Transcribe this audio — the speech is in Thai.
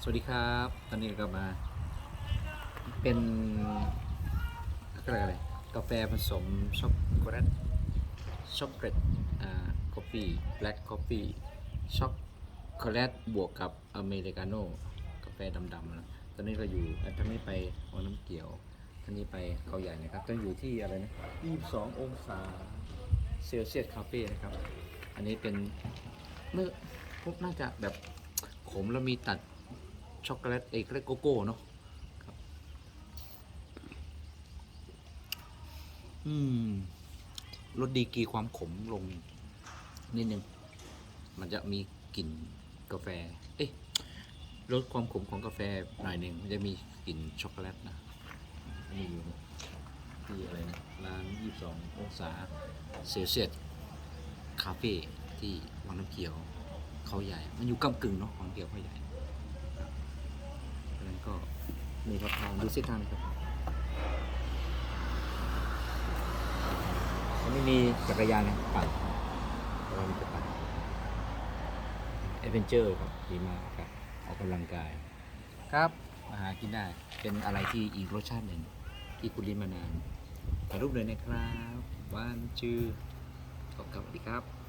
สวัสดีครับ ตอนนี้เราก็มา เป็นก็เรียกอะไรกาแฟผสมช็อกโกแลตช็อกโกแลตอ่าคฟฟี่แบล็กคอฟฟี่ช็อกโกแลตบวกกับอเมริกาโน่กาแฟดำๆนะตอนนี้เราอยู่อันท่านนี้ไปวังน้ำเกี่ยวท่านนี้ไปเขาใหญ่นะครับต้องอยู่ที่อะไรนะ22องศาเซลเซียสคาเฟ่นะครับ อันนี้เป็นเมื่อพวกน่าจะแบบขมแล้วมีตัด ช็อกโกแลตเอกและโกโก้เนาะครับอืมลดดีกีความขมลง นิดนึง มันจะมีกลิ่นกาแฟ เอ๊ะลดความขมของกาแฟหน่อยหนึ่งมันจะมีกลิ่นช็อกโกแลตนะนี่อยู่ที่อะไรนะร้าน 22 องศาเซลเซียสคาเฟ่ที่วังน้ำเขียวเขาใหญ่ มันอยู่กำกึ่งเนาะวังเขียวเขาใหญ่ครับดังนั้นก็ มีครับทางดูเส้นทางนะครับมันไม่มีจักรยานนะปั่นเรามีจะปั่นเอเวนเจอร์ครับดีมากครับออกกำลังกาย ครับมาหากินได้เป็นอะไรที่อีกรสชาติหนึ่งที่คุณลิ้นมานานถ่ายรูปเลยนะครับวันชื่อขอบคุณครับสวัสดีครับ